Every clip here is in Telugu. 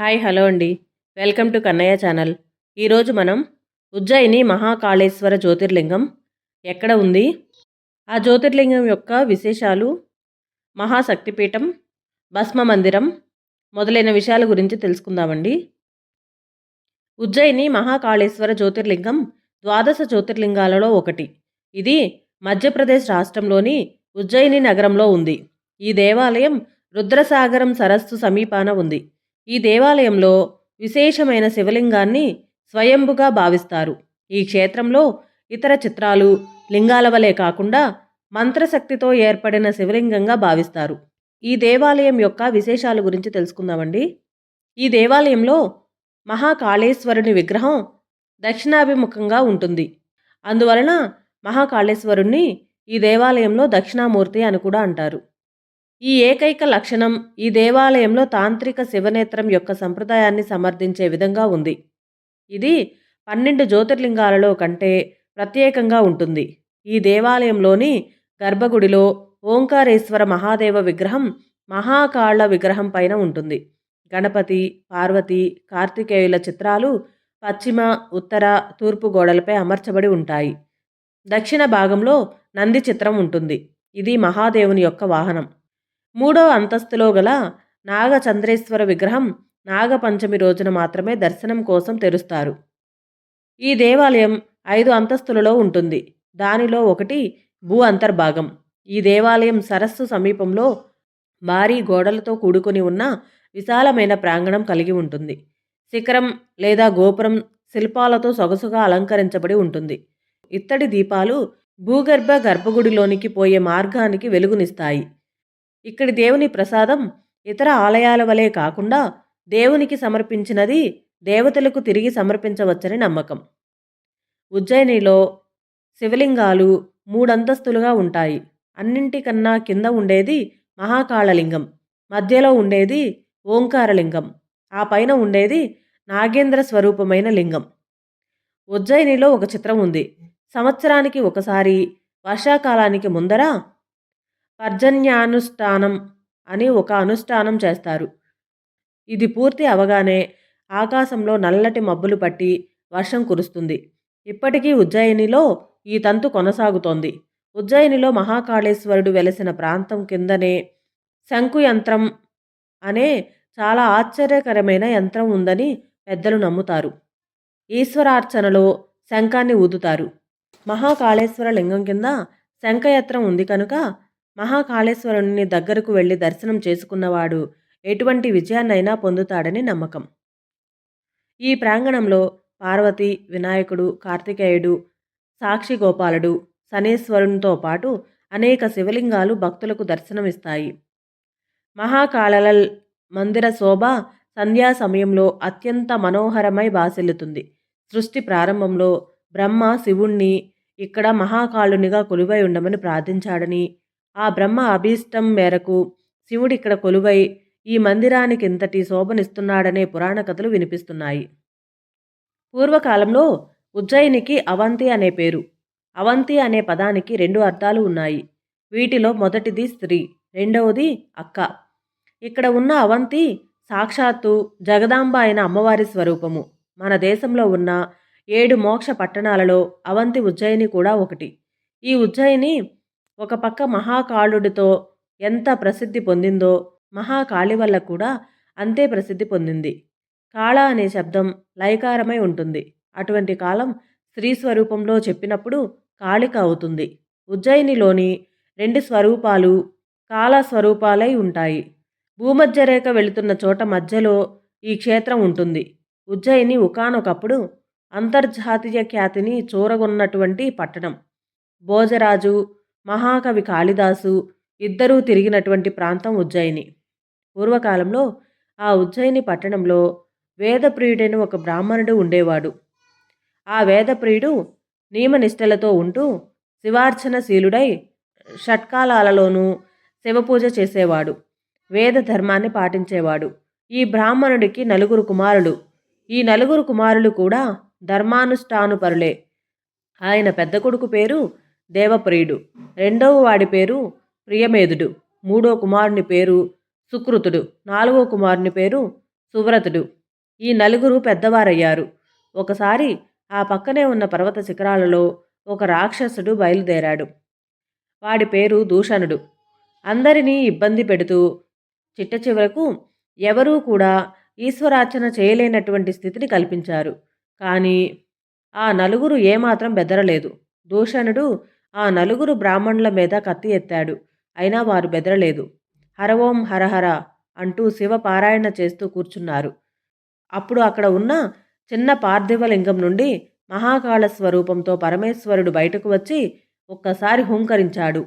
హాయ్ హలో అండి. Welcome to Kannayya channel. ఈరోజు మనం ఉజ్జయిని మహాకాళేశ్వర జ్యోతిర్లింగం ఎక్కడ ఉంది? ఆ జ్యోతిర్లింగం యొక్క విశేషాలు మహాశక్తిపీఠం భస్మ మందిరం మొదలైన విషయాల గురించి తెలుసుకుందామండి. ఉజ్జయిని మహాకాళేశ్వర జ్యోతిర్లింగం ద్వాదశ జ్యోతిర్లింగాలలో ఒకటి. ఇది మధ్యప్రదేశ్ రాష్ట్రంలోని ఉజ్జయిని నగరంలో ఉంది. ఈ దేవాలయం రుద్రసాగరం సరస్సు సమీపాన ఉంది. ఈ దేవాలయంలో విశేషమైన శివలింగాన్ని స్వయంభుగా భావిస్తారు. ఈ క్షేత్రంలో ఇతర చిత్రాలు లింగాల వలె కాకుండా మంత్రశక్తితో ఏర్పడిన శివలింగంగా భావిస్తారు. ఈ దేవాలయం యొక్క విశేషాల గురించి తెలుసుకుందామండి. ఈ దేవాలయంలో మహాకాళేశ్వరుని విగ్రహం దక్షిణాభిముఖంగా ఉంటుంది. అందువలన మహాకాళేశ్వరుణ్ణి ఈ దేవాలయంలో దక్షిణామూర్తి అని కూడా అంటారు. ఈ ఏకైక లక్షణం ఈ దేవాలయంలో తాంత్రిక శివనేత్రం యొక్క సంప్రదాయాన్ని సమర్థించే విధంగా ఉంది. ఇది పన్నెండు జ్యోతిర్లింగాలలో కంటే ప్రత్యేకంగా ఉంటుంది. ఈ దేవాలయంలోని గర్భగుడిలో ఓంకారేశ్వర మహాదేవ విగ్రహం మహాకాళ విగ్రహం పైన ఉంటుంది. గణపతి పార్వతి కార్తికేయుల చిత్రాలు పశ్చిమ ఉత్తర తూర్పు గోడలపై అమర్చబడి ఉంటాయి. దక్షిణ భాగంలో నంది చిత్రం ఉంటుంది. ఇది మహాదేవుని యొక్క వాహనం. మూడవ అంతస్తులో గల నాగచంద్రేశ్వర విగ్రహం నాగపంచమి రోజున మాత్రమే దర్శనం కోసం తెరుస్తారు. ఈ దేవాలయం ఐదు అంతస్తులలో ఉంటుంది. దానిలో ఒకటి భూ అంతర్భాగం. ఈ దేవాలయం సరస్సు సమీపంలో భారీ గోడలతో కూడుకొని ఉన్న విశాలమైన ప్రాంగణం కలిగి ఉంటుంది. శిఖరం లేదా గోపురం శిల్పాలతో సొగసుగా అలంకరించబడి ఉంటుంది. ఇత్తడి దీపాలు భూగర్భ గర్భగుడిలోనికి పోయే మార్గానికి వెలుగునిస్తాయి. ఇక్కడి దేవుని ప్రసాదం ఇతర ఆలయాల వలె కాకుండా దేవునికి సమర్పించినది దేవతలకు తిరిగి సమర్పించవచ్చని నమ్మకం. ఉజ్జయినిలో శివలింగాలు మూడంతస్తులుగా ఉంటాయి. అన్నింటికన్నా కింద ఉండేది మహాకాళలింగం మధ్యలో ఉండేది ఓంకారలింగం ఆ పైన ఉండేది నాగేంద్ర స్వరూపమైన లింగం. ఉజ్జయినిలో ఒక చిత్రం ఉంది. సంవత్సరానికి ఒకసారి వర్షాకాలానికి ముందర పర్జన్యానుష్ఠానం అని ఒక అనుష్ఠానం చేస్తారు. ఇది పూర్తి అవగానే ఆకాశంలో నల్లటి మబ్బులు పట్టి వర్షం కురుస్తుంది. ఇప్పటికీ ఉజ్జయినిలో ఈ తంతు కొనసాగుతోంది. ఉజ్జయినిలో మహాకాళేశ్వరుడు వెలసిన ప్రాంతం కిందనే శంకు యంత్రం అనే చాలా ఆశ్చర్యకరమైన యంత్రం ఉందని పెద్దలు నమ్ముతారు. ఈశ్వరార్చనలో శంఖాన్ని ఊదుతారు. మహాకాళేశ్వర లింగం కింద శంఖయత్రం ఉంది కనుక మహాకాళేశ్వరుని దగ్గరకు వెళ్ళి దర్శనం చేసుకున్నవాడు ఎటువంటి విజయాన్నైనా పొందుతాడని నమ్మకం. ఈ ప్రాంగణంలో పార్వతి వినాయకుడు కార్తికేయుడు సాక్షి గోపాలుడు శనేశ్వరునితో పాటు అనేక శివలింగాలు భక్తులకు దర్శనమిస్తాయి. మహాకాళలల్ మందిర శోభ సంధ్యా సమయంలో అత్యంత మనోహరమై బాసిల్లుతుంది. సృష్టి ప్రారంభంలో బ్రహ్మ శివుణ్ణి ఇక్కడ మహాకాళునిగా కొలువై ఉండమని ప్రార్థించాడని ఆ బ్రహ్మ అభీష్టం మేరకు శివుడిక్కడ కొలువై ఈ మందిరానికి ఇంతటి శోభనిస్తున్నాడనే పురాణ కథలు వినిపిస్తున్నాయి. పూర్వకాలంలో ఉజ్జయినికి అవంతి అనే పేరు. అవంతి అనే పదానికి రెండు అర్థాలు ఉన్నాయి. వీటిలో మొదటిది స్త్రీ రెండవది అక్క. ఇక్కడ ఉన్న అవంతి సాక్షాత్తు జగదాంబ అయిన అమ్మవారి స్వరూపము. మన దేశంలో ఉన్న ఏడు మోక్ష పట్టణాలలో అవంతి ఉజ్జయిని కూడా ఒకటి. ఈ ఉజ్జయిని ఒక పక్క మహాకాళుడితో ఎంత ప్రసిద్ధి పొందిందో మహాకాళి వల్ల కూడా అంతే ప్రసిద్ధి పొందింది. కాళ అనే శబ్దం లయకారమై ఉంటుంది. అటువంటి కాలం స్త్రీ స్వరూపంలో చెప్పినప్పుడు కాళిక అవుతుంది. ఉజ్జయినిలోని రెండు స్వరూపాలు కాల స్వరూపాలై ఉంటాయి. భూమధ్యరేఖ వెళుతున్న చోట మధ్యలో ఈ క్షేత్రం ఉంటుంది. ఉజ్జయిని ఒకనొకప్పుడు అంతర్జాతీయ ఖ్యాతిని చూరగొన్నటువంటి పట్టణం. భోజరాజు మహాకవి కాళిదాసు ఇద్దరూ తిరిగినటువంటి ప్రాంతం ఉజ్జయిని. పూర్వకాలంలో ఆ ఉజ్జయిని పట్టణంలో వేదప్రియుడైన ఒక బ్రాహ్మణుడు ఉండేవాడు. ఆ వేదప్రియుడు నియమనిష్టలతో ఉంటూ శివార్చనశీలుడై షట్కాలాలలోనూ శివపూజ చేసేవాడు. వేద ధర్మాన్ని పాటించేవాడు. ఈ బ్రాహ్మణుడికి నలుగురు కుమారులు. ఈ నలుగురు కుమారులు కూడా ధర్మానుష్ఠానుపరులే. ఆయన పెద్ద కొడుకు పేరు దేవప్రియుడు. రెండవ వాడి పేరు ప్రియమేధుడు. మూడో కుమారుని పేరు సుకృతుడు. నాలుగో కుమారుని పేరు సువ్రతుడు. ఈ నలుగురు పెద్దవారయ్యారు. ఒకసారి ఆ పక్కనే ఉన్న పర్వత శిఖరాలలో ఒక రాక్షసుడు బయలుదేరాడు. వాడి పేరు దూషణుడు. అందరినీ ఇబ్బంది పెడుతూ చిట్ట చివరకు ఎవరూ కూడా ఈశ్వరార్చన చేయలేనటువంటి స్థితిని కల్పించారు. కానీ ఆ నలుగురు ఏమాత్రం బెదరలేదు. దూషణుడు ఆ నలుగురు బ్రాహ్మణుల మీద కత్తి ఎత్తాడు. అయినా వారు బెదరలేదు. హరవోం హరహర అంటూ శివ పారాయణ చేస్తూ కూర్చున్నారు. అప్పుడు అక్కడ ఉన్న చిన్న పార్థివలింగం నుండి మహాకాళ స్వరూపంతో పరమేశ్వరుడు బయటకు వచ్చి ఒక్కసారి హూంకరించాడు.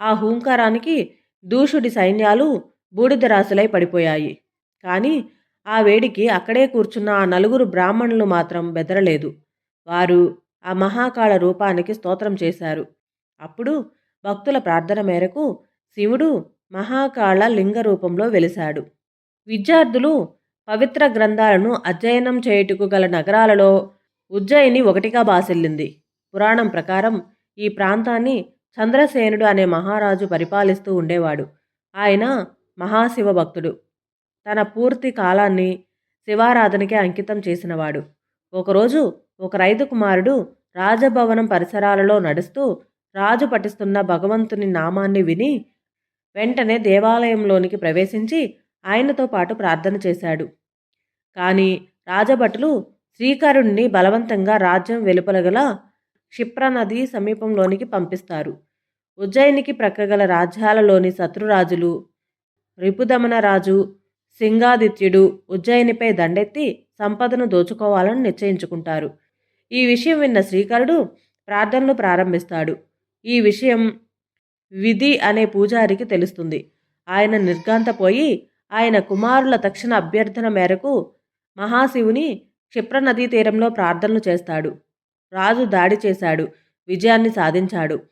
ఆ హూంకారానికి దూషుడి సైన్యాలు బూడిద రాశులై పడిపోయాయి. కానీ ఆ వేడికి అక్కడే కూర్చున్న ఆ నలుగురు బ్రాహ్మణులు మాత్రం బెదరలేదు. వారు ఆ మహాకాళ రూపానికి స్తోత్రం చేశారు. అప్పుడు భక్తుల ప్రార్థన మేరకు శివుడు మహాకాళ లింగ రూపంలో వెలిశాడు. విద్యార్థులు పవిత్ర గ్రంథాలను అధ్యయనం చేయుటకు గల నగరాలలో ఉజ్జయిని ఒకటిగా బాసిల్లింది. పురాణం ప్రకారం ఈ ప్రాంతాన్ని చంద్రసేనుడు అనే మహారాజు పరిపాలిస్తూ ఉండేవాడు. ఆయన మహాశివ భక్తుడు. తన పూర్తి కాలాన్ని శివారాధనకే అంకితం చేసినవాడు. ఒకరోజు ఒక రైతు కుమారుడు రాజభవనం పరిసరాలలో నడుస్తూ రాజు పఠిస్తున్న భగవంతుని నామాన్ని విని వెంటనే దేవాలయంలోనికి ప్రవేశించి ఆయనతో పాటు ప్రార్థన చేశాడు. కానీ రాజభటులు శ్రీకరుణ్ణి బలవంతంగా రాజ్యం వెలుపలగల క్షిప్రనది సమీపంలోనికి పంపిస్తారు. ఉజ్జయినికి ప్రక్కగల రాజ్యాలలోని శత్రురాజులు రిపుదమన రాజు సింగాదిత్యుడు ఉజ్జయినిపై దండెత్తి సంపదను దోచుకోవాలని నిశ్చయించుకుంటారు. ఈ విషయం విన్న శ్రీకరుడు ప్రార్థనలు ప్రారంభిస్తాడు. ఈ విషయం విధి అనే పూజారికి తెలుస్తుంది. ఆయన నిర్గాంతపోయి ఆయన కుమారుల తక్షణ అభ్యర్థన మేరకు మహాశివుని క్షిప్ర నదీ తీరంలో ప్రార్థనలు చేస్తాడు. రాజు దాడి చేశాడు. విజయాన్ని సాధించాడు.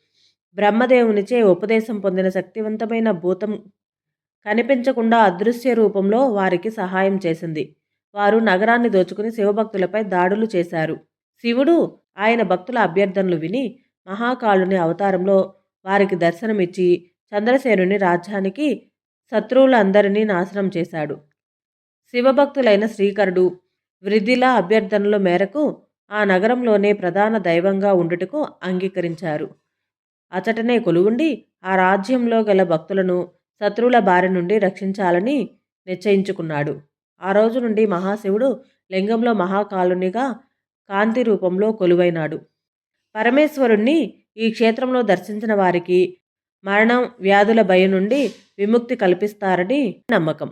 బ్రహ్మదేవునిచే ఉపదేశం పొందిన శక్తివంతమైన భూతం కనిపించకుండా అదృశ్య రూపంలో వారికి సహాయం చేసింది. వారు నగరాన్ని దోచుకుని శివభక్తులపై దాడులు చేశారు. శివుడు ఆయన భక్తుల అభ్యర్థనలు విని మహాకాళుని అవతారంలో వారికి దర్శనమిచ్చి చంద్రసేనుని రాజ్యానికి శత్రువులందరినీ నాశనం చేశాడు. శివభక్తులైన శ్రీకరుడు వృద్ధిల అభ్యర్థనల మేరకు ఆ నగరంలోనే ప్రధాన దైవంగా ఉండుటకు అంగీకరించారు. అచటనే కొలువుండి ఆ రాజ్యంలో గల భక్తులను శత్రువుల బారి నుండి రక్షించాలని నిశ్చయించుకున్నాడు. ఆ రోజు నుండి మహాశివుడు లింగంలో మహాకాలునిగా కాంతి రూపంలో కొలువైనాడు. పరమేశ్వరుణ్ణి ఈ క్షేత్రంలో దర్శించిన వారికి మరణం వ్యాధుల భయం నుండి విముక్తి కల్పిస్తారని నమ్మకం.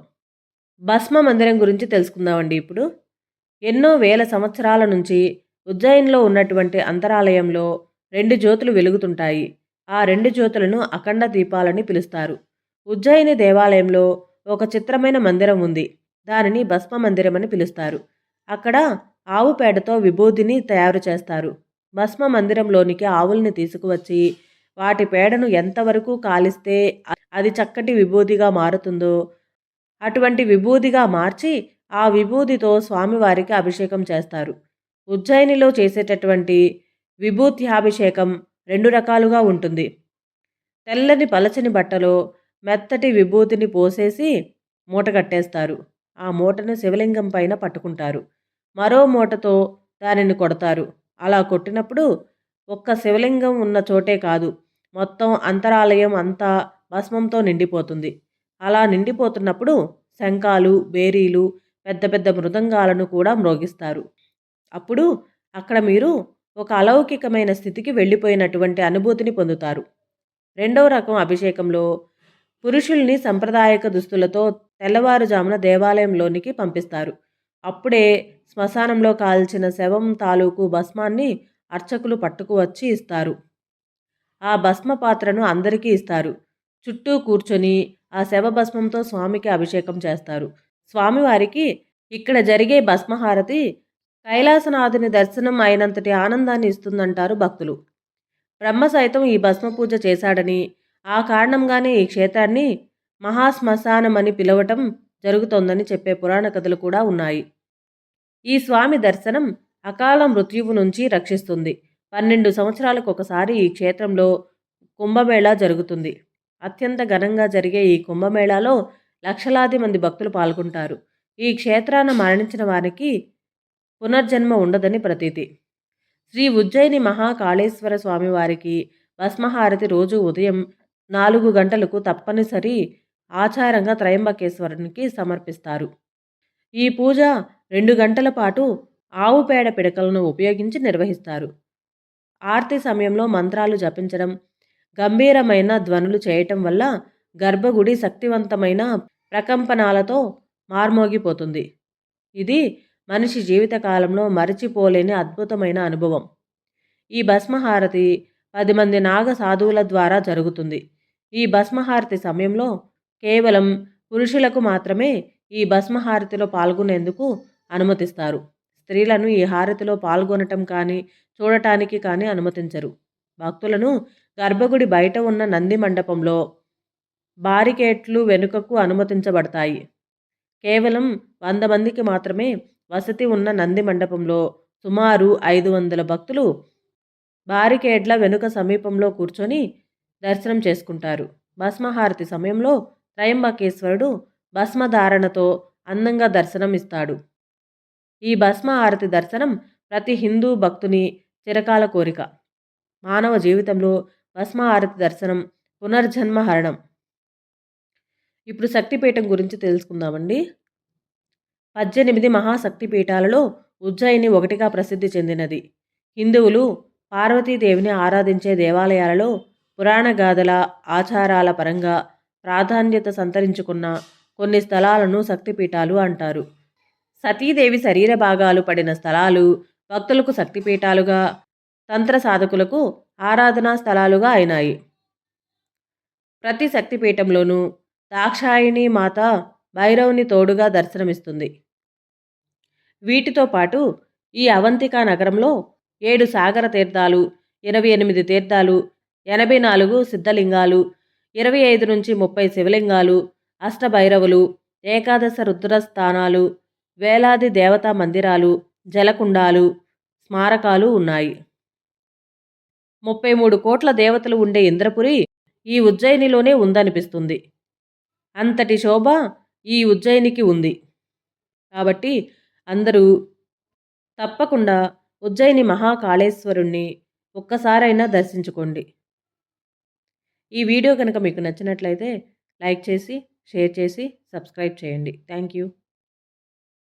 భస్మ మందిరం గురించి తెలుసుకుందామండి ఇప్పుడు. ఎన్నో వేల సంవత్సరాల నుంచి ఉజ్జయిన్లో ఉన్నటువంటి అంతరాలయంలో రెండు జ్యోతులు వెలుగుతుంటాయి. ఆ రెండు జ్యోతులను అఖండ దీపాలని పిలుస్తారు. ఉజ్జయిని దేవాలయంలో ఒక చిత్రమైన మందిరం ఉంది. దానిని భస్మ మందిరం అని పిలుస్తారు. అక్కడ ఆవు పేడతో విభూతిని తయారు చేస్తారు. భస్మ మందిరంలోనికి ఆవుల్ని తీసుకువచ్చి వాటి పేడను ఎంతవరకు కాలిస్తే అది చక్కటి విభూతిగా మారుతుందో అటువంటి విభూతిగా మార్చి ఆ విభూతితో స్వామివారికి అభిషేకం చేస్తారు. ఉజ్జయినిలో చేసేటటువంటి విభూత్యాభిషేకం రెండు రకాలుగా ఉంటుంది. తెల్లని పలచని బట్టలో మెత్తటి విభూతిని పోసేసి మూట కట్టేస్తారు. ఆ మూటను శివలింగం పైన పట్టుకుంటారు. మరో మూటతో దానిని కొడతారు. అలా కొట్టినప్పుడు ఒక్క శివలింగం ఉన్న చోటే కాదు. మొత్తం అంతరాలయం అంతా భస్మంతో నిండిపోతుంది. అలా నిండిపోతున్నప్పుడు శంఖాలు బేరీలు పెద్ద పెద్ద మృదంగాలను కూడా మ్రోగిస్తారు. అప్పుడు అక్కడ మీరు ఒక అలౌకికమైన స్థితికి వెళ్ళిపోయినటువంటి అనుభూతిని పొందుతారు. రెండవ రకం అభిషేకంలో పురుషుల్ని సంప్రదాయక దుస్తులతో తెల్లవారుజామున దేవాలయంలోనికి పంపిస్తారు. అప్పుడే శ్మశానంలో కాల్చిన శవం తాలూకు భస్మాన్ని అర్చకులు పట్టుకువచ్చి ఇస్తారు. ఆ భస్మ పాత్రను అందరికీ ఇస్తారు. చుట్టూ కూర్చొని ఆ శవభస్మంతో స్వామికి అభిషేకం చేస్తారు. స్వామివారికి ఇక్కడ జరిగే భస్మహారతి కైలాసనాథుని దర్శనం అయినంతటి ఆనందాన్ని ఇస్తుందంటారు భక్తులు. బ్రహ్మ సైతం ఈ భస్మ పూజ చేశాడని ఆ కారణంగానే ఈ క్షేత్రాన్ని మహాశ్మశానమని పిలవటం జరుగుతోందని చెప్పే పురాణ కథలు కూడా ఉన్నాయి. ఈ స్వామి దర్శనం అకాల మృత్యువు నుంచి రక్షిస్తుంది. పన్నెండు సంవత్సరాలకు ఒకసారి ఈ క్షేత్రంలో కుంభమేళా జరుగుతుంది. అత్యంత ఘనంగా జరిగే ఈ కుంభమేళాలో లక్షలాది మంది భక్తులు పాల్గొంటారు. ఈ క్షేత్రాన మరణించిన వారికి పునర్జన్మ ఉండదని ప్రతీతి. శ్రీ ఉజ్జయిని మహాకాళేశ్వర స్వామివారికి భస్మహారతి రోజు ఉదయం నాలుగు గంటలకు తప్పనిసరి ఆచారంగా త్రయంబకేశ్వరునికి సమర్పిస్తారు. ఈ పూజ రెండు గంటల పాటు ఆవు పేడ పిడకలను ఉపయోగించి నిర్వహిస్తారు. ఆర్తి సమయంలో మంత్రాలు జపించడం గంభీరమైన ధ్వనులు చేయటం వల్ల గర్భగుడి శక్తివంతమైన ప్రకంపనాలతో మార్మోగిపోతుంది. ఇది మనిషి జీవితకాలంలో మరచిపోలేని అద్భుతమైన అనుభవం. ఈ భస్మహారతి పది మంది నాగ సాధువుల ద్వారా జరుగుతుంది. ఈ భస్మహారతి సమయంలో కేవలం పురుషులకు మాత్రమే ఈ భస్మహారతిలో పాల్గొనేందుకు అనుమతిస్తారు. స్త్రీలను ఈ హారతిలో పాల్గొనటం కానీ చూడటానికి కానీ అనుమతించరు. భక్తులను గర్భగుడి బయట ఉన్న నంది మండపంలో బారికేట్లు వెనుకకు అనుమతించబడతాయి. కేవలం వంద మందికి మాత్రమే వసతి ఉన్న నంది మండపంలో సుమారు ఐదు వందల భక్తులు బారికేడ్ల వెనుక సమీపంలో కూర్చొని దర్శనం చేసుకుంటారు. భస్మహారతి సమయంలో త్రయంబకేశ్వరుడు భస్మధారణతో అందంగా దర్శనం ఇస్తాడు ఈ భస్మ హారతి దర్శనం ప్రతి హిందూ భక్తుని చిరకాల కోరిక. మానవ జీవితంలో భస్మ హారతి దర్శనం పునర్జన్మ హరణం ఇప్పుడు శక్తిపీఠం గురించి తెలుసుకుందామండి. పద్దెనిమిది మహాశక్తిపీఠాలలో ఉజ్జయిని ఒకటిగా ప్రసిద్ధి చెందినది. హిందువులు పార్వతీదేవిని ఆరాధించే దేవాలయాలలో పురాణ గాథల ఆచారాల పరంగా ప్రాధాన్యత సంతరించుకున్న కొన్ని స్థలాలను శక్తిపీఠాలు అంటారు. సతీదేవి శరీర భాగాలు పడిన స్థలాలు భక్తులకు శక్తిపీఠాలుగా తంత్ర సాధకులకు ఆరాధనా స్థలాలుగా అయినాయి. ప్రతి శక్తిపీఠంలోనూ దాక్షాయిణి మాత భైరవుని తోడుగా దర్శనమిస్తుంది. వీటితో పాటు ఈ అవంతికా నగరంలో ఏడు సాగర తీర్థాలు ఇరవై ఎనిమిది తీర్థాలు ఎనభై నాలుగు సిద్ధలింగాలు ఇరవై ఐదు నుంచి ముప్పై శివలింగాలు అష్టభైరవులు ఏకాదశ రుద్రస్థానాలు వేలాది దేవతా మందిరాలు జలకుండాలు స్మారకాలు ఉన్నాయి. ముప్పై మూడు కోట్ల దేవతలు ఉండే ఇంద్రపురి ఈ ఉజ్జయినిలోనే ఉందనిపిస్తుంది. అంతటి శోభ ఈ ఉజ్జయినికి ఉంది. కాబట్టి అందరూ తప్పకుండా ఉజ్జయిని మహాకాళేశ్వరుణ్ణి ఒక్కసారైనా దర్శించుకోండి. ఈ వీడియో కనుక మీకు నచ్చినట్లయితే లైక్ చేసి షేర్ చేసి సబ్స్క్రైబ్ చేయండి. Thank you.